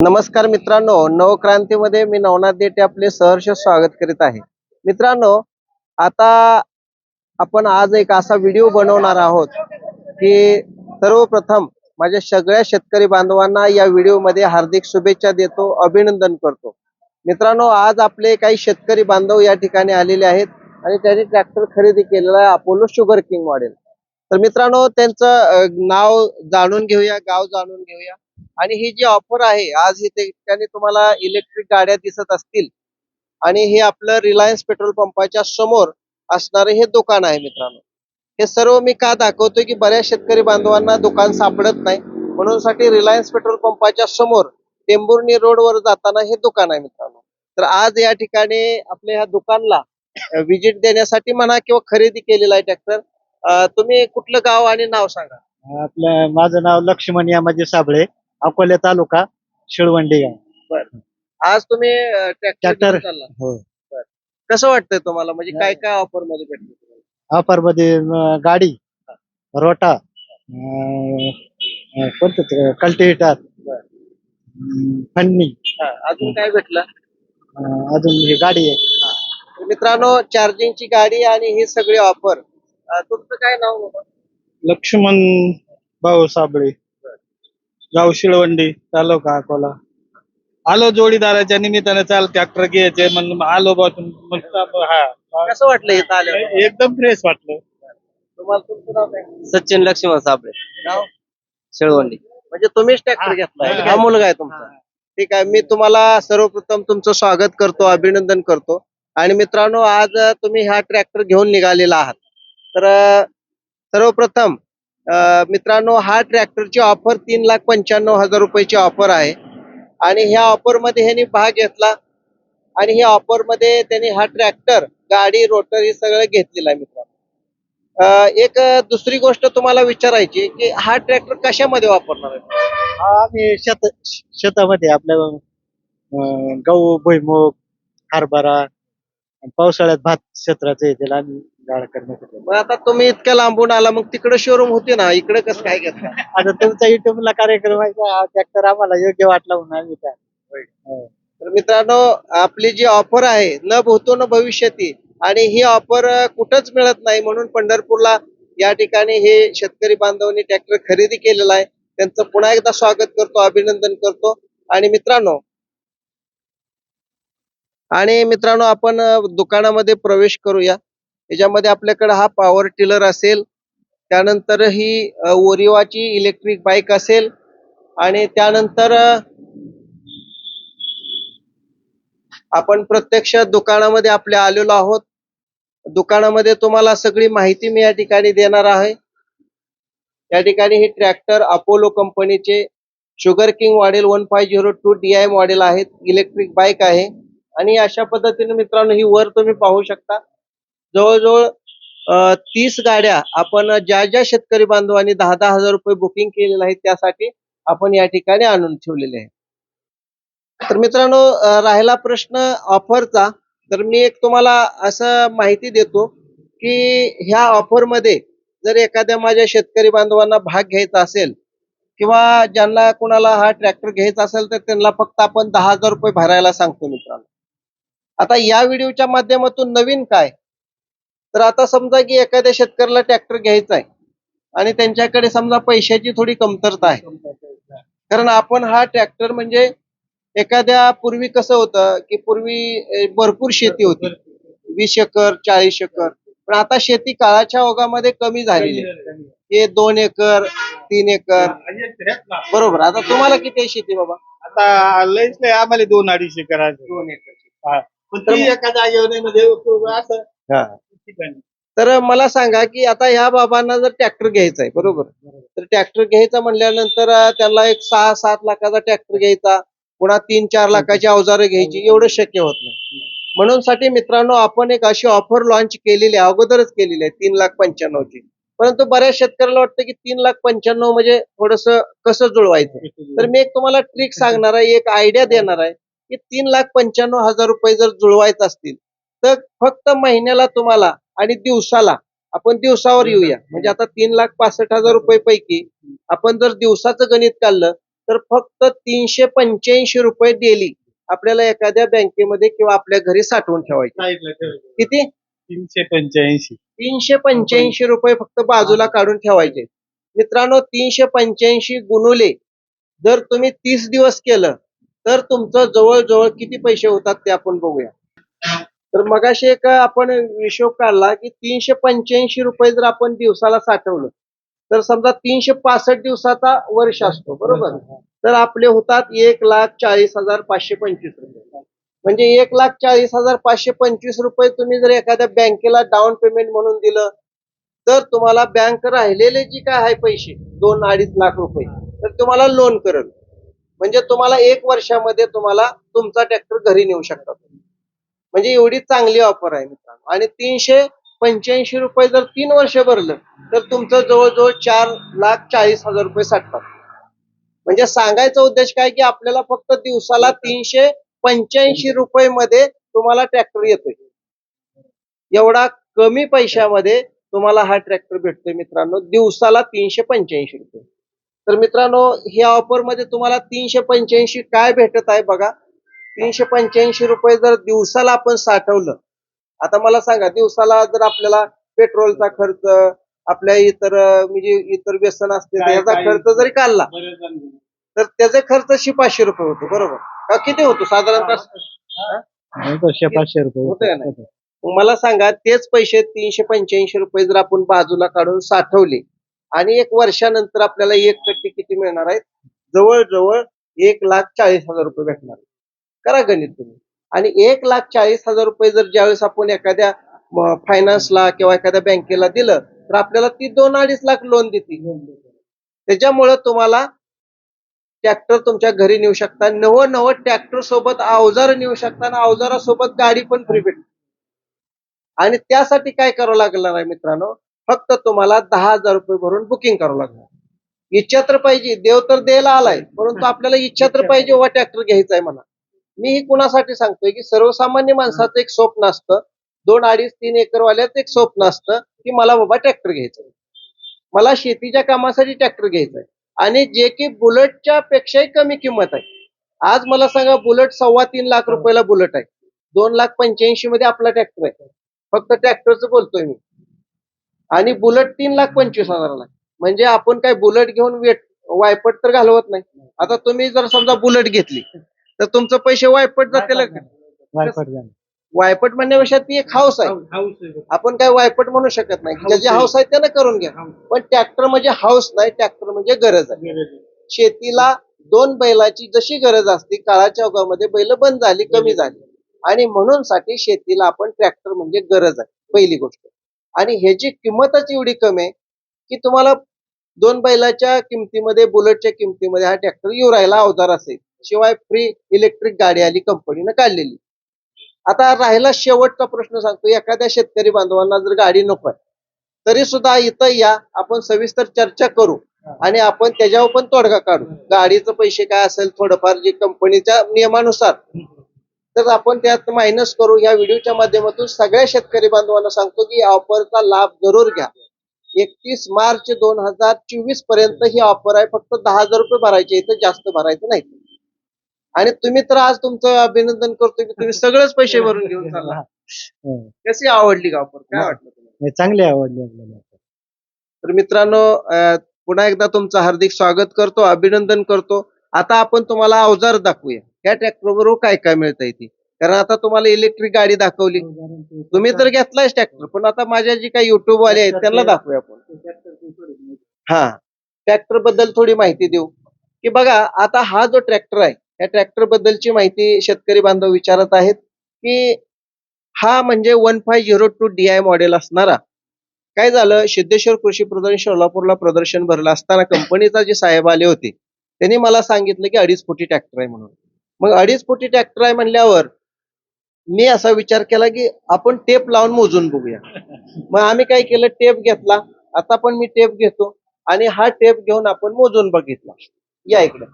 नमस्कार मित्रांनो नवक्रांतीमध्ये मी नवनाथ देटे आपले सहर्ष स्वागत करीत आहे. मित्रांनो आता आपण आज एक असा व्हिडिओ बनवणार आहोत की सर्वप्रथम माझ्या सगळ्या शेतकरी बांधवांना या व्हिडिओमध्ये हार्दिक शुभेच्छा देतो अभिनंदन करतो. मित्रांनो आज आपले काही शेतकरी बांधव या ठिकाणी आलेले आहेत आणि त्यांनी ट्रॅक्टर खरेदी केलेला आहे अपोलो शुगर किंग मॉडेल. तर मित्रांनो त्यांचं नाव जाणून घेऊया गाव जाणून घेऊया. आणि ही जी ऑफर आहे आज इथे ठिकाणी तुम्हाला इलेक्ट्रिक गाड्या दिसत असतील. आणि हे आपलं रिलायन्स पेट्रोल पंपाच्या समोर असणारे हे दुकान आहे मित्रांनो. हे सर्व मी का दाखवतोय की बऱ्याच शेतकरी बांधवांना दुकान सापडत नाही. म्हणून साठी रिलायन्स पेट्रोल पंपाच्या समोर टेंभुर्णी रोडवर जाताना हे दुकान आहे मित्रांनो. तर आज या ठिकाणी आपल्या ह्या दुकानला व्हिजिट देण्यासाठी म्हणा किंवा खरेदी केलेला आहे ट्रॅक्टर तुम्ही कुठलं गाव आणि नाव सांगा. आपलं माझं नाव लक्ष्मण यामाजी साबळे. अकोले तालुका शिळवंडी गाव. आज तुम्ही ट्रॅक्टर Tractor. हो. कसं वाटतंय तुम्हाला? म्हणजे काय काय ऑफरमध्ये भेटलं तुम्हाला? ऑफरमध्ये अं, गाडी रोटा अं, अं, कोणतं कल्टिवेटर फन्नी हा, अजून काय भेटलं? अं, अजून ही गाडी आहे. तर मित्रांनो चार्जिंगची गाडी आणि ही सगळी ऑफर तुमचं काय नाव बाबा? लक्ष्मण भाऊ साबळे. गाव शिळवंडी तालुका अकोला. आलो जोडीदाराच्या निमित्ताने चाल ट्रॅक्टर घ्यायचे म्हणून आलो बसून हा कसं वाटलं इथं आल्यावर? एकदम फ्रेश वाटलं. तुम्हाला तुमचं नाव काय? सचिन लक्ष्मण साबळे. नाव शेळवंडी. म्हणजे तुम्हीच ट्रॅक्टर घेतलाय. हा. मुलगा आहे तुमचा. ठीक आहे मी तुम्हाला सर्वप्रथम तुमचं स्वागत करतो अभिनंदन करतो. आणि मित्रांनो आज तुम्ही हा ट्रॅक्टर घेऊन निघालेला आहात. तर सर्वप्रथम मित्रांनो हा ट्रॅक्टरची ऑफर तीन लाख पंच्याण्णव हजार रुपयाची ऑफर आहे. आणि ह्या ऑफरमध्ये ह्यांनी भाग घेतला. आणि ह्या ऑफरमध्ये त्यांनी हा ट्रॅक्टर गाडी रोटर हे सगळं घेतलेलं आहे मित्रांनो. एक दुसरी गोष्ट तुम्हाला विचारायची की हा ट्रॅक्टर कशामध्ये वापरणार आहे? हा आम्ही शेत शेतामध्ये आपल्या गहू भुईमुग हरभरा पावसाळ्यात भात क्षेत्राचे येतील त्याला आम्ही. गाळ करण्यासाठी. मग आता तुम्ही इतक्या लांबून आला मग तिकडे शोरूम होते ना इकडे कसं काय घेतला आता तुमचा युट्यूबला कार्यक्रम आहे का? ट्रॅक्टर आम्हाला योग्य वाटला म्हणून आम्ही हो. तर मित्रांनो आपली जी ऑफर आहे न भूतो न भविष्यती आणि ही ऑफर कुठंच मिळत नाही म्हणून पंढरपूरला या ठिकाणी हे शेतकरी बांधवांनी ट्रॅक्टर खरेदी केलेला आहे. त्यांचं पुन्हा एकदा स्वागत करतो अभिनंदन करतो. आणि मित्रांनो आणि मित्रांनो आपण अ, दुकानामध्ये प्रवेश करूया. याच्यामध्ये आपल्याकडे हा पॉवर टिलर असेल त्यानंतर ही ओरिवाची इलेक्ट्रिक बाईक असेल आणि त्यानंतर आपण प्रत्यक्ष दुकानामध्ये आपल्या आलेलो आहोत. दुकानामध्ये तुम्हाला सगळी माहिती मी या ठिकाणी देणार आहे. या ठिकाणी हे ट्रॅक्टर अपोलो कंपनीचे sugar king model one five zero two D I model आहेत. इलेक्ट्रिक बाईक आहे. आणि अशा पद्धतीने मित्रांनो ही वर तुम्ही पाहू शकता. जवळजवळ तीस गाड्या आपण ज्या ज्या शेतकरी बांधवांनी दहा दहा हजार रुपये बुकिंग केलेलं आहे त्यासाठी आपण या ठिकाणी आणून ठेवलेले आहे. तर मित्रांनो राहिला प्रश्न ऑफरचा तर मी एक तुम्हाला असं माहिती देतो की ह्या ऑफरमध्ये जर एखाद्या माझ्या शेतकरी बांधवांना भाग घ्यायचा असेल किंवा ज्यांना कुणाला हा ट्रॅक्टर घ्यायचा असेल तर त्यांना फक्त आपण दहा हजार रुपये भरायला सांगतो मित्रांनो. आता या व्हिडिओच्या माध्यमातून नवीन काय? तर आता समजा की एखाद्या शेतकऱ्याला ट्रॅक्टर घ्यायचा आहे आणि त्यांच्याकडे समजा पैशाची थोडी कमतरता आहे. कारण आपण हा ट्रॅक्टर म्हणजे एखाद्या पूर्वी कसं होतं की पूर्वी भरपूर शेती होती. वीस एकर चाळीस एकर. पण आता शेती काळाच्या ओघामध्ये कमी झालेली आहे. हे दोन एकर तीन एकर. बरोबर. आता तुम्हाला किती आहे शेती बाबा? आता लयच नाही आम्हाला दोन अडीचशे करायचं दोन एकर. पण योजनेमध्ये असं. तर मला सांगा की आता ह्या बाबांना जर ट्रॅक्टर घ्यायचा आहे बरोबर? तर ट्रॅक्टर घ्यायचा म्हणल्यानंतर त्याला एक सहा सात लाखाचा ट्रॅक्टर घ्यायचा पुन्हा तीन चार लाखाची अवजारं घ्यायची एवढं शक्य होत नाही. म्हणून साठी मित्रांनो आपण एक अशी ऑफर लॉन्च केलेली आहे अगोदरच केलेली आहे तीन लाख पंच्याण्णवची. परंतु बऱ्याच शेतकऱ्याला वाटतं की तीन लाख पंच्याण्णव म्हणजे थोडस कसं जुळवायचं? तर मी एक तुम्हाला ट्रिक सांगणार आहे एक आयडिया देणार आहे की तीन लाख पंच्याण्णव हजार रुपये जर जुळवायचे असतील तर फक्त महिन्याला तुम्हाला आणि दिवसाला आपण दिवसावर येऊया. म्हणजे आता तीन लाख पासष्ट हजार रुपये पैकी आपण जर दिवसाचं गणित काढलं तर फक्त तीनशे पंच्याऐंशी रुपये डेली आपल्याला एखाद्या बँकेमध्ये किंवा आपल्या घरी साठवून ठेवायचे. किती? तीनशे पंच्याऐंशी. तीनशे पंच्याऐंशी रुपये फक्त बाजूला काढून ठेवायचे. मित्रांनो तीनशे पंच्याऐंशी गुणुले जर तुम्ही तीस दिवस केलं तर तुमचं जवळजवळ किती पैसे होतात ते आपण बघूया. तर मगाशी एक आपण हिशोब काढला की तीनशे पंच्याऐंशी रुपये जर आपण दिवसाला साठवलं तर समजा तीनशे पासष्ट दिवसाचा वर्ष असतो बरोबर? तर आपले होतात एक लाख चाळीस हजार पाचशे पंचवीस रुपये. म्हणजे एक लाख चाळीस हजार पाचशे पंचवीस रुपये तुम्ही जर एखाद्या बँकेला डाऊन पेमेंट म्हणून दिलं तर तुम्हाला बँक राहिलेले जी काय आहे पैसे दोन अडीच लाख रुपये तर तुम्हाला लोन करेल. म्हणजे तुम्हाला एक वर्षामध्ये तुम्हाला तुमचा ट्रॅक्टर घरी नेऊ शकता तुम्ही. म्हणजे एवढी चांगली ऑफर आहे मित्रांनो. आणि तीनशे पंच्याऐंशी रुपये जर तीन वर्ष भरलं तर तुमचं जवळजवळ चार लाख चाळीस हजार रुपये साठतात. म्हणजे सांगायचा उद्देश काय की आपल्याला फक्त दिवसाला तीनशे पंच्याऐंशी रुपये मध्ये तुम्हाला ट्रॅक्टर येतोय. एवढा कमी पैशामध्ये तुम्हाला हा ट्रॅक्टर भेटतोय मित्रांनो दिवसाला तीनशे पंच्याऐंशी रुपये. तर मित्रांनो ह्या ऑफरमध्ये तुम्हाला तीनशे पंच्याऐंशी काय भेटत आहे बघा. तीनशे पंच्याऐंशी रुपये जर दिवसाला आपण साठवलं आता मला सांगा दिवसाला जर आपल्याला पेट्रोलचा खर्च आपल्या इतर म्हणजे इतर व्यसन असते त्याचा खर्च जरी काढला तर त्याचा खर्च शे पाचशे रुपये होतो बरोबर का किती होतो साधारणतः हा? पाचशे रुपये होतंय ना? मग मला सांगा तेच पैसे तीनशे पंच्याऐंशी रुपये जर आपण बाजूला काढून साठवले आणि एक वर्षानंतर आपल्याला एक टक्के किती मिळणार आहेत जवळजवळ एक लाख चाळीस हजार रुपये भेटणार. करा गणित तुम्ही. आणि एक लाख चाळीस हजार रुपये जर ज्यावेळेस आपण एखाद्या फायनान्सला किंवा एखाद्या बँकेला दिलं तर आपल्याला ती दोन अडीच लाख लोन देते त्याच्यामुळं तुम्हाला ट्रॅक्टर तुमच्या घरी नेऊ शकता. नवं नवं ट्रॅक्टर सोबत अवजार नेऊ शकता आणि अवजारासोबत गाडी पण फ्री भेटते. आणि त्यासाठी काय करावं लागणार आहे मित्रांनो? फक्त तुम्हाला दहा हजार रुपये भरून बुकिंग करावं लागणार. इच्छा तर पाहिजे. देव तर द्यायला आलाय परंतु आपल्याला इच्छा तर पाहिजे वा ट्रॅक्टर घ्यायचा आहे मला मी ही कुणासाठी सांगतोय की सर्वसामान्य माणसाचं एक स्वप्न असतं. दोन अडीच तीन एकरवाल्याचं एक स्वप्न असतं की मला बाबा ट्रॅक्टर घ्यायचं आहे. मला शेतीच्या कामासाठी ट्रॅक्टर घ्यायचा आहे आणि जे की बुलेटच्या पेक्षाही कमी किंमत आहे. आज मला सांगा बुलेट सव्वा तीन लाख रुपयाला बुलेट आहे. दोन लाख पंच्याऐंशी मध्ये आपला ट्रॅक्टर आहे. फक्त ट्रॅक्टरचं बोलतोय मी. आणि बुलेट तीन लाख पंचवीस हजाराला आहे. म्हणजे आपण काय बुलेट घेऊन वेट वायपट तर घालवत नाही. आता तुम्ही जर समजा बुलेट घेतली तर तुमचं पैसे वायपट जातील का? वायपट म्हणण्यापेक्षा ती एक हाऊस आहे. आपण काय वायपट म्हणू शकत नाही. ज्याची हाऊस आहे त्यानं करून घ्या. पण ट्रॅक्टर म्हणजे हाऊस नाही ट्रॅक्टर म्हणजे गरज आहे. शेतीला दोन बैलाची जशी गरज असते काळाच्या ओघामध्ये बैल बंद झाली कमी झाली. आणि म्हणून साठी शेतीला आपण ट्रॅक्टर म्हणजे गरज आहे. पहिली गोष्ट. आणि ह्याची किंमतच एवढी कमी आहे की तुम्हाला दोन बैलाच्या किमतीमध्ये बुलेटच्या किमतीमध्ये हा ट्रॅक्टर येऊ राहिला अवजार असेल. शिवाय फ्री इलेक्ट्रिक गाडी आली कंपनीनं काढलेली. आता राहिला शेवटचा प्रश्न सांगतो एखाद्या शेतकरी बांधवांना जर गाडी नको आहे तरी सुद्धा इथं या आपण सविस्तर चर्चा करू आणि आपण त्याच्यावर पण तोडगा काढू. गाडीचं पैसे काय असेल थोडंफार जे कंपनीच्या नियमानुसार तर आपण त्यात मायनस करू. या व्हिडिओच्या माध्यमातून सगळ्या शेतकरी बांधवांना सांगतो की या ऑफरचा लाभ जरूर घ्या. एकतीस मार्च दोन हजार चोवीसपर्यंत ही ऑफर आहे. फक्त दहा हजार रुपये भरायचे इथं जास्त भरायचं नाही. आणि तुम्ही तर आज तुमचं अभिनंदन करतो की तुम्ही सगळेच पैसे भरून घेऊन चालला. कशी आवडली का काय वाटलं तुम्हाला? चांगली आवडली आपल्याला. तर मित्रांनो अं, पुन्हा एकदा तुमचं हार्दिक स्वागत करतो अभिनंदन करतो. आता आपण तुम्हाला अवजार दाखवूया. या ट्रॅक्टर बरोबर काय काय मिळतंय ती कारण आता तुम्हाला इलेक्ट्रिक गाडी दाखवली. तुम्ही तर घेतलायच ट्रॅक्टर पण आता माझ्या जी काही युट्यूब वाले आहेत त्यांना दाखवूया आपण. हा. ट्रॅक्टरबद्दल थोडी माहिती देऊ. की बघा आता हा जो ट्रॅक्टर आहे या ट्रॅक्टर बद्दलची माहिती शेतकरी बांधव विचारत आहेत की हा म्हणजे one five zero two D I model असणारा. काय झालं? सिद्धेश्वर कृषी प्रदर्शन सोलापूरला प्रदर्शन भरलं असताना कंपनीचा जे साहेब आले होते त्यांनी मला सांगितलं की अडीच फुटी ट्रॅक्टर आहे म्हणून. मग अडीच फुटी ट्रॅक्टर आहे म्हणल्यावर मी असा विचार केला की आपण टेप लावून मोजून बघूया. मग आम्ही काय केलं? टेप घेतला. आता पण मी टेप घेतो आणि हा टेप घेऊन आपण मोजून बघितला. या इकडे.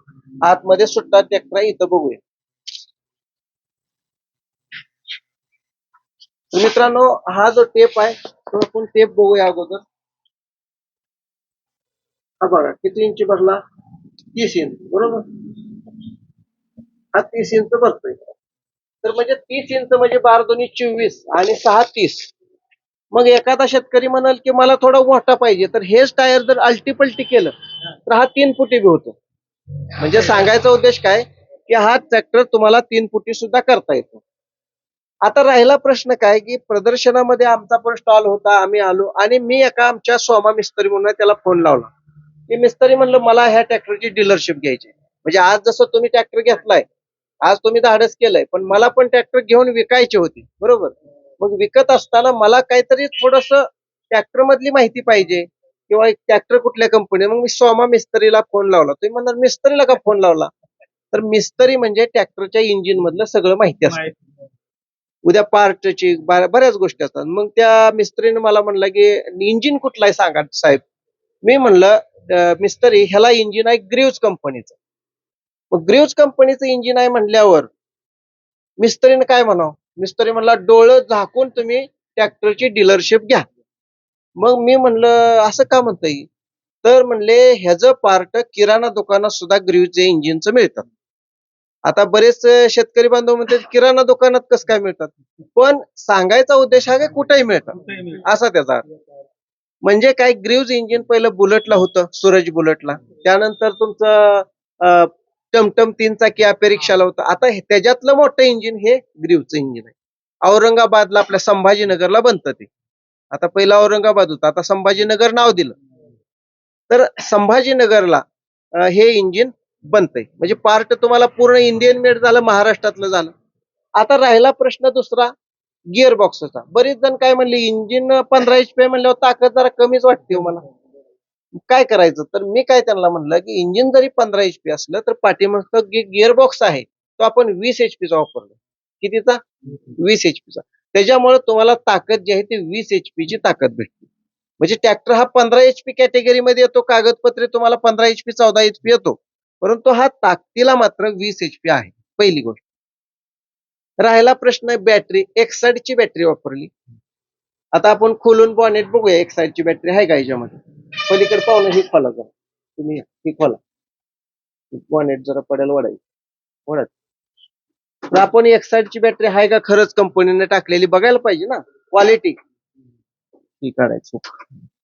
आतमध्ये सुट्टा ट्रॅक्टर आहे इथं बघूया. मित्रांनो हा जो टेप आहे तो आपण टेप बघूया अगोदर. हा बघा किती इंची भरला? तीस इंच बरोबर? हा तीस इंच भरतोय. तर म्हणजे तीस इंच म्हणजे बारा दोन्ही चोवीस आणि सहा तीस. मग एखादा शेतकरी म्हणाल की मला थोडा मोठा पाहिजे. तर हेच टायर जर अल्टीपल्टी केलं तर हा तीन फुटी बी होतो. म्हणजे सांगायचा उद्देश काय? की हा ट्रॅक्टर तुम्हाला तीन फुटी सुद्धा करता येतो. आता राहिला प्रश्न काय? की प्रदर्शनामध्ये आमचा पण स्टॉल होता आम्ही आलो आणि मी एका आमच्या सोमा मिस्त्री म्हणून त्याला फोन लावला. की मिस्त्री म्हणलं मला ह्या ट्रॅक्टरची डीलरशिप घ्यायची म्हणजे आज जसं तुम्ही ट्रॅक्टर घेतलाय आज तुम्ही धाडस केलंय पण मला पण ट्रॅक्टर घेऊन विकायची होती. बरोबर? मग विकत असताना मला काहीतरी थोडस ट्रॅक्टर मधली माहिती पाहिजे. किंवा ट्रॅक्टर कुठल्या कंपनी मग मी सोमा मिस्त्रीला फोन लावला. तुम्ही म्हणणार मिस्त्रीला का फोन लावला? तर मिस्त्री म्हणजे ट्रॅक्टरच्या इंजिन मधलं सगळं माहिती असतं. उद्या पार्टची बऱ्याच गोष्टी असतात. मग त्या मिस्त्रीने मला म्हणलं की इंजिन कुठलं आहे सांगा साहेब. मी म्हणलं "अं, मिस्त्री ह्याला इंजिन आहे ग्रीव्ज कंपनीचं मग ग्रीव्ज कंपनीचं इंजिन आहे म्हणल्यावर मिस्त्रीने काय म्हणावं? मिस्त्री म्हणला डोळं झाकून तुम्ही ट्रॅक्टरची डीलरशिप घ्या. मग मी म्हणलं असं का म्हणता येईल तर म्हणले ह्याचं पार्ट किराणा दुकानात सुद्धा ग्रीव्हचे इंजिनचं मिळतात. आता बरेच शेतकरी बांधव म्हणतात किराणा दुकानात कसं काय मिळतात? पण सांगायचा उद्देश हा काय कुठेही मिळतात. असा त्याचा. म्हणजे काय ग्रीव्ज इंजिन पहिलं बुलेटला होतं सूरज बुलेटला. त्यानंतर तुमचं टमटम तीन चाकी आपे रिक्षाला होतं. आता त्याच्यातलं मोठं इंजिन हे ग्रीव्हचं इंजिन आहे. औरंगाबादला आपल्या संभाजीनगरला बनतं ते. आता पहिला औरंगाबाद होता आता संभाजीनगर नाव दिलं. तर संभाजीनगरला हे इंजिन बनतंय. म्हणजे पार्ट तुम्हाला पूर्ण इंडियन मेड झालं महाराष्ट्रातलं झालं. आता राहिला प्रश्न दुसरा गिअर बॉक्सचा बरेच जण काय म्हणले इंजिन पंधरा एच पी म्हणल्यावर ताकद जरा कमीच वाटते हो मला. काय करायचं? तर मी काय त्यांना म्हणलं की इंजिन जरी पंधरा एच पी असलं तर पाठीमागचा गिअर बॉक्स आहे तो आपण वीस एच पीचा वापरला कितीचा? वीस एच पीचा त्याच्यामुळे तुम्हाला ताकद जी आहे ती वीस एच ची ताकद भेटते. म्हणजे ट्रॅक्टर हा पंधरा एच पी कॅटेगरीमध्ये येतो कागदपत्रे तुम्हाला पंधरा एच पी चौदा एच पी येतो. परंतु हा ताकदीला मात्र वीस एच पी आहे पहिली गोष्ट. राहिला प्रश्न बॅटरी एक्साईडची ची बॅटरी वापरली. आता आपण खोलून बॉनेट बघूया एक्साईडची ची बॅटरी आहे का याच्यामध्ये? पलीकडे पाहुणं ही खोला जरा. तुम्ही ही खोला. बॉनेट जरा पडेल वडायची. वडत तर आपण एक्साईडची ची बॅटरी आहे का खरंच कंपनीने टाकलेली बघायला पाहिजे ना क्वालिटी ही काढायची.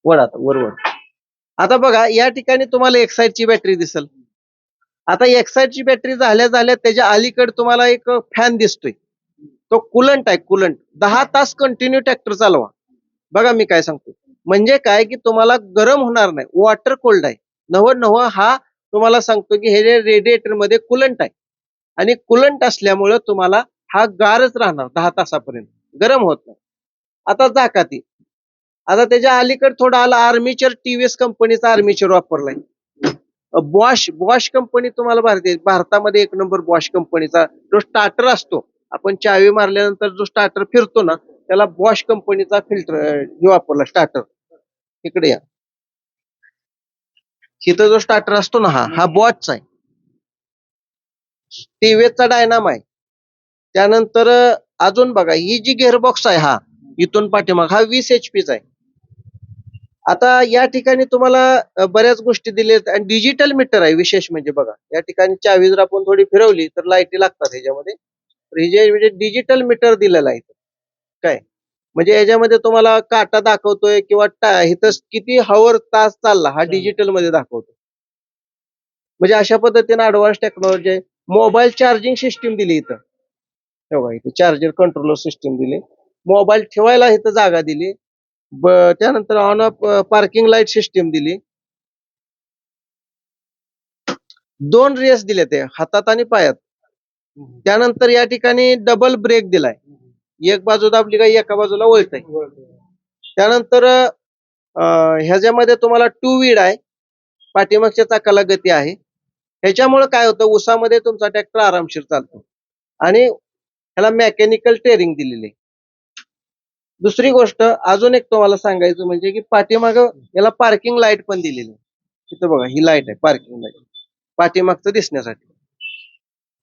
वड आता वर आता बघा या ठिकाणी तुम्हाला एक्साईडची ची बॅटरी दिसल. आता एक्साईडची ची बॅटरी झाल्या झाल्या त्याच्या अलीकडे तुम्हाला एक फॅन दिसतोय. तो कुलंट आहे कुलंट दहा तास कंटिन्यू ट्रॅक्टर चालवा. बघा मी काय सांगतो. म्हणजे काय की तुम्हाला गरम होणार नाही. वॉटर कोल्ड आहे. नव नव हा तुम्हाला सांगतो की हे रेडिएटरमध्ये कुलंट आहे. आणि कुलंट असल्यामुळं तुम्हाला हा गारच राहणार दहा तासापर्यंत. गरम होत नाही. आता जाकाती आता त्याच्या अलीकडे थोडा आला आर्मीचर टीव्हीएस कंपनीचा आर्मीचर वापरलाय. बॉश बॉश कंपनी तुम्हाला भारतीय भारतामध्ये एक नंबर बॉश कंपनीचा जो स्टार्टर असतो आपण चावी मारल्यानंतर जो स्टार्टर फिरतो ना त्याला बॉश कंपनीचा फिल्टर हे वापरला स्टार्टर इकडे या. इथं जो स्टार्टर असतो ना हा हा बॉचचा आहे. टीव्हीचा डायनाम आहे त्यानंतर अजून बघा ही जी गेअरबॉक्स आहे हा इथून पाठीमाग हा वीस एच पीचा आहे. आता या ठिकाणी तुम्हाला बऱ्याच गोष्टी दिलेत आणि डिजिटल मीटर आहे विशेष म्हणजे बघा. या ठिकाणी चावी जर आपण थोडी फिरवली तर लाईटी लागतात ह्याच्यामध्ये. तर हे जे म्हणजे डिजिटल मीटर दिलेलं आहे. इथं. काय? म्हणजे याच्यामध्ये तुम्हाला काटा दाखवतोय किंवा इथं किती हवर तास चालला हा डिजिटलमध्ये दाखवतो म्हणजे अशा पद्धतीने ऍडव्हान्स टेक्नॉलॉजी आहे. मोबाईल चार्जिंग सिस्टीम दिली इथं. बघा इथं चार्जर कंट्रोलर सिस्टीम दिली. मोबाईल ठेवायला इथं जागा दिली. त्यानंतर on off parking light system दिली. दोन रेस दिले ते हातात आणि पायात. त्यानंतर या ठिकाणी डबल ब्रेक दिलाय. एक बाजू दाबली का एका बाजूला वळतय. त्यानंतर ह्याच्यामध्ये तुम्हाला टू व्हीड आहे. पाठीमागच्या चाकाला गती आहे. ह्याच्यामुळे काय होतं उसामध्ये तुमचा ट्रॅक्टर आरामशीर चालतो. आणि ह्याला मेकॅनिकल टेरिंग दिलेली आहे. दुसरी गोष्ट अजून एक तुम्हाला सांगायचं म्हणजे की पाठीमाग याला पार्किंग लाइट पण दिलेली तिथं बघा ही लाइट आहे पार्किंग लाइट पाठीमागचं दिसण्यासाठी.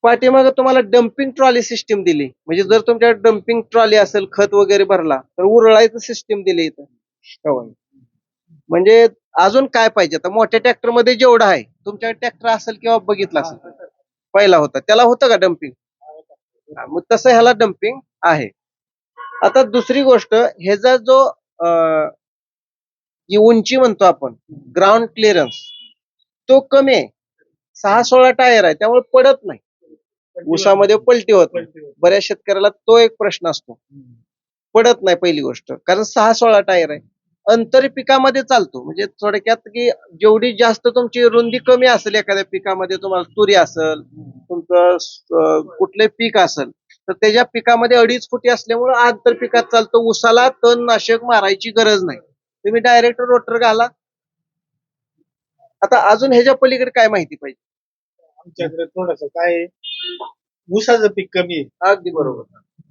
पाठीमाग तुम्हाला डम्पिंग ट्रॉली सिस्टीम दिली. म्हणजे जर तुमच्या डम्पिंग ट्रॉली असेल खत वगैरे भरला तर उरळायचं सिस्टीम दिली इथं. हो. म्हणजे अजून काय पाहिजे? आता मोठ्या ट्रॅक्टरमध्ये जेवढं आहे तुमच्याकडे ट्रॅक्टर असेल किंवा बघितला असेल. पहिला होता. त्याला होतं का डम्पिंग मग तसं ह्याला डम्पिंग आहे. आता दुसरी गोष्ट ह्याचा जो जी उंची म्हणतो आपण ग्राउंड क्लिअरन्स तो कमी आहे. सहा सोळा टायर आहे त्यामुळे पडत नाही. उसामध्ये पलटी होत बऱ्याच शेतकऱ्याला तो एक प्रश्न असतो. पडत नाही पहिली गोष्ट. कारण सहा सोळा टायर आहे. अंतर पिकामध्ये चालतो. म्हणजे थोडक्यात की जेवढी जास्त तुमची रुंदी कमी असेल एखाद्या पिकामध्ये तुम्हाला तुरी असेल तुमचं कुठले पीक असेल तर त्याच्या पिकामध्ये अडीच फुटी असल्यामुळे आंतर पिकात चालतो. ऊसाला तणनाशक मारायची गरज नाही. तुम्ही डायरेक्ट रोटर घाला. आता अजून ह्याच्या पलीकडे काय माहिती पाहिजे? आमच्याकडे थोडस काय ऊसाचं पीक कमी आहे. अगदी बरोबर.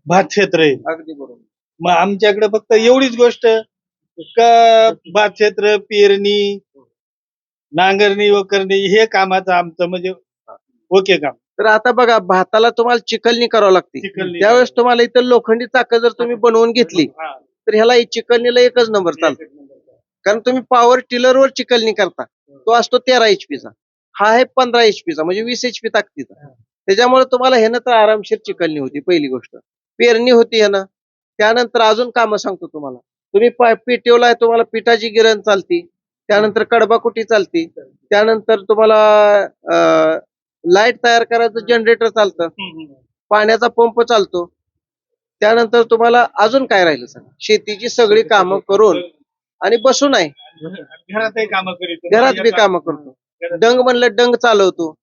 भात क्षेत्र आहे अगदी बरोबर. मग आमच्याकडे फक्त एवढीच गोष्ट का भात क्षेत्र पेरणी नांगरणी वकरणी हे कामाचं आमचं म्हणजे ओके काम. तर आता बघा भाताला तुम्हाला चिकलणी करावं लागते. त्यावेळेस तुम्हाला इथं लोखंडी चाकं जर तुम्ही बनवून घेतली हा. तर ह्याला चिकलणीला एकच नंबर चालतो. कारण तुम्ही पॉवर टिलरवर चिकलणी करता. तो असतो तेरा एचपीचा हा आहे पंधरा एचपीचा म्हणजे वीस एचपी ताकदीचा. त्याच्यामुळे तुम्हाला ह्यानं तर आरामशीर चिकलणी होती पहिली गोष्ट. पेरणी होती ह्यानं. त्यानंतर अजून कामं सांगतो तुम्हाला. तुम्ही पिटिओला तुम्हाला पिठाची गिरण चालती. त्यानंतर कडबाकुटी चालती. त्यानंतर तुम्हाला लाइट तयार करायचं जनरेटर चालतं. पाण्याचा पंप चालतो. त्यानंतर तुम्हाला अजून काय राहिलं सांगा? शेतीची सगळी कामं करून आणि बसून आहे. घरातही काम करीत घरात बी कामं करतो. डंग म्हणलं डंग चालवतो.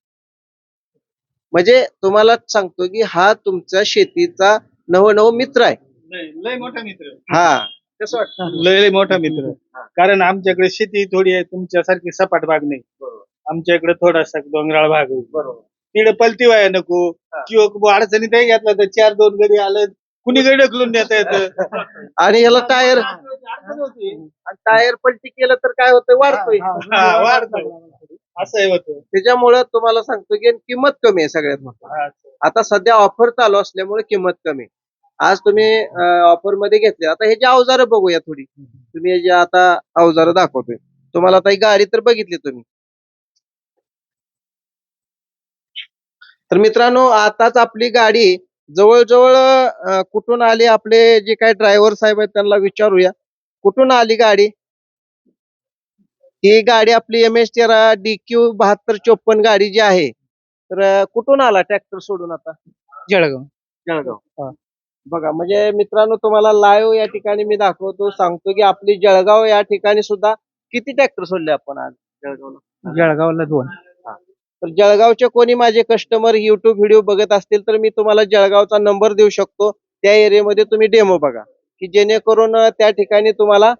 म्हणजे तुम्हाला सांगतो की हा तुमचा शेतीचा नवनव मित्र आहे. लय मोठा मित्र हा. कसं वाटतं? लय लय मोठा मित्र. कारण आमच्याकडे शेती थोडी आहे तुमच्यासारखी सपाट भाग नाही. आमच्याकडे थोडासा डोंगराळ भाग आहे. तिकडे पलती व्हाय नको. किंवा कुठं अडचणीत नाही घेतला तर चार दोन गडी आलं कुणीकडे ढकलून नेता येतं? आणि ह्याला टायर टायर पलटी केलं तर काय होतं? वाढतोय. हा, वाढतो असं आहे होतं. त्याच्यामुळं तुम्हाला सांगतो की किंमत कमी आहे सगळ्यात. हा, आता सध्या ऑफर चालू असल्यामुळे किंमत कमी आहे. आज तुम्ही ऑफरमध्ये घेतले. आता हे जे अवजारं बघूया थोडी. तुम्ही हे जे आता अवजारं दाखवतोय. तुम्हाला आता ही गाडी तर बघितली तुम्ही. तर मित्रांनो आताच आपली गाडी जवळजवळ कुठून आली आपले जे काही ड्रायव्हर साहेब आहेत त्यांना विचारूया. कुठून आली गाडी? ही गाडी आपली एम एस तेरा डी क्यू बहात्तर चोपन्न गाडी जी आहे. तर कुठून आला ट्रॅक्टर सोडून आता? जळगाव. जळगाव. हा. बघा म्हणजे मित्रांनो तुम्हाला लाईव्ह या ठिकाणी मी दाखवतो सांगतो की आपली जळगाव या ठिकाणी सुद्धा किती ट्रॅक्टर सोडले आपण आज जळगावला? जळगावला दोन. तर जळगावचे कोणी माझे कस्टमर युट्यूब व्हिडिओ बघत असतील तर मी तुम्हाला जळगावचा नंबर देऊ शकतो. त्या एरियामध्ये तुम्ही डेमो बघा की जेणेकरून त्या ठिकाणी तुम्हाला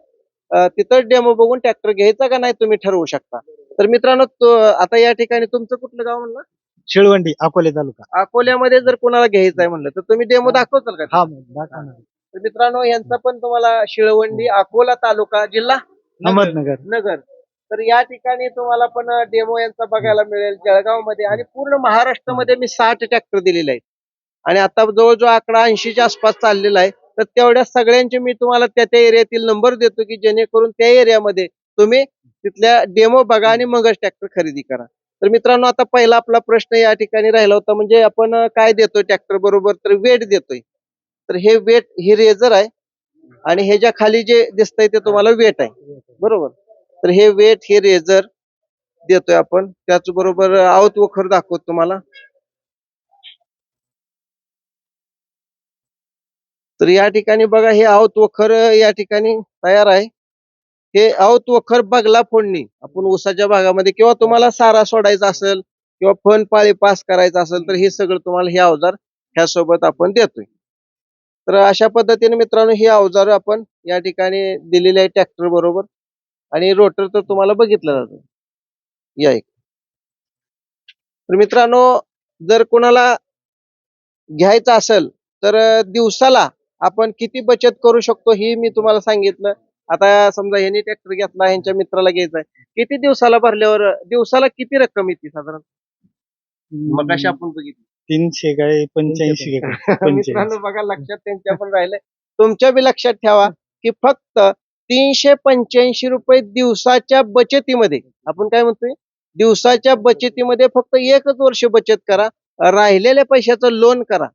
तिथं डेमो बघून ट्रॅक्टर घ्यायचा का नाही तुम्ही ठरवू शकता. तर मित्रांनो आता या ठिकाणी तुमचं कुठलं गाव म्हणलं? शिळवंडी अकोले तालुका. अकोल्यामध्ये जर कोणाला घ्यायचं आहे म्हणलं तर तुम्ही डेमो दाखवताल का? हा तर मित्रांनो यांचा पण तुम्हाला शिळवंडी अकोला तालुका जिल्हा अहमदनगर. नगर. तर या ठिकाणी तुम्हाला पण डेमो यांचा बघायला मिळेल जळगावमध्ये आणि पूर्ण महाराष्ट्रामध्ये मी साठ ट्रॅक्टर दिलेले आहेत. आणि आता जवळजवळ आकडा ऐंशीच्या आसपास चाललेला आहे. तर तेवढ्या सगळ्यांचे मी तुम्हाला त्या त्या एरियातील नंबर देतो की जेणेकरून त्या एरियामध्ये तुम्ही तिथल्या डेमो बघा आणि मगच ट्रॅक्टर खरेदी करा. तर मित्रांनो आता पहिला आपला प्रश्न या ठिकाणी राहिला होता म्हणजे आपण काय देतोय ट्रॅक्टर बरोबर? तर वेट देतोय. तर हे वेट हे रेझर आहे आणि ह्याच्या खाली जे दिसतंय ते तुम्हाला वेट आहे. बरोबर? तर हे वेट हे रेझर देतोय आपण. त्याचबरोबर आवत वखर दाखवतो तुम्हाला. तर या ठिकाणी बघा हे आवत वखर या ठिकाणी तयार आहे. हे आवत वखर बगला फोडणी. आपण ऊसाच्या भागामध्ये किंवा तुम्हाला सारा सोडायचा असेल किंवा फन पाळी पास करायचा असेल तर हे सगळं तुम्हाला हे अवजार ह्या सोबत आपण देतोय. तर अशा पद्धतीने मित्रांनो ही अवजार आपण या ठिकाणी दिलेली आहे ट्रॅक्टर बरोबर. आणि रोटर तर तुम्हाला बघितलं जातं. या एक. तर मित्रांनो जर कोणाला घ्यायचं असेल तर दिवसाला आपण किती बचत करू शकतो हे मी तुम्हाला सांगितलं. आता समजा ह्यांनी ट्रॅक्टर घेतला ह्यांच्या मित्राला घ्यायचा आहे किती दिवसाला भरल्यावर दिवसाला किती रक्कम येते साधारण? मग कशी आपण बघितली? तीनशे काय पंच्याऐंशी काय? पंच्याऐंशी. मित्रांनो बघा लक्षात त्यांच्या पण राहिलंय. तुमच्या बी लक्षात ठेवा की फक्त तीनशे पंच्याऐंशी रुपये दिवसाच्या बचतीमध्ये आपण काय म्हणतोय? दिवसाच्या बचतीमध्ये फक्त एकच वर्ष बचत करा राहिलेल्या पैशाचं लोन करा.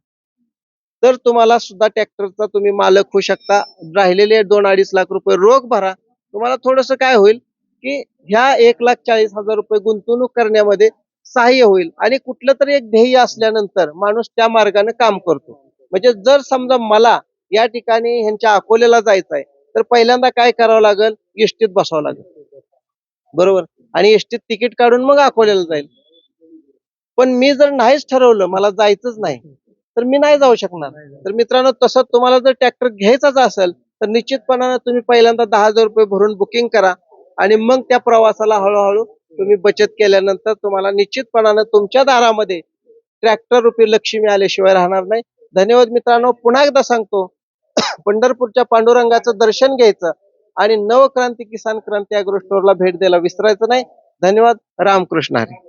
तर तुम्हाला सुद्धा ट्रॅक्टरचा तुम्ही मालक होऊ शकता. राहिलेले दोन अडीच लाख रुपये रोख भरा. तुम्हाला थोडस काय होईल की ह्या एक लाख चाळीस हजार रुपये गुंतवणूक करण्यामध्ये सहाय्य होईल. आणि कुठलं तरी एक ध्येय असल्यानंतर माणूस त्या मार्गाने काम करतो. म्हणजे जर समजा मला या ठिकाणी ह्यांच्या अकोल्याला जायचं आहे तर पहिल्यांदा काय करावं लागेल? एसटीत बसावं लागेल. बरोबर? आणि एसटीत तिकीट काढून मग अकोल्याला जाईल. पण मी जर नाहीच ठरवलं मला जायचंच नाही तर मी नाही जाऊ शकणार. तर मित्रांनो तसं तुम्हाला जर ट्रॅक्टर घ्यायचाच असेल तर निश्चितपणानं तुम्ही पहिल्यांदा दहा हजार रुपये भरून बुकिंग करा. आणि मग त्या प्रवासाला हळूहळू तुम्ही बचत केल्यानंतर तुम्हाला निश्चितपणानं तुमच्या दारामध्ये ट्रॅक्टर रुपये लक्ष्मी आल्याशिवाय राहणार नाही. धन्यवाद मित्रांनो. पुन्हा एकदा सांगतो पंढरपूरच्या पांडुरंगाचं दर्शन घ्यायचं आणि नवक्रांती किसान क्रांती अॅग्रो स्टोअरला भेट द्यायला विसरायचं नाही. धन्यवाद. रामकृष्ण हरी.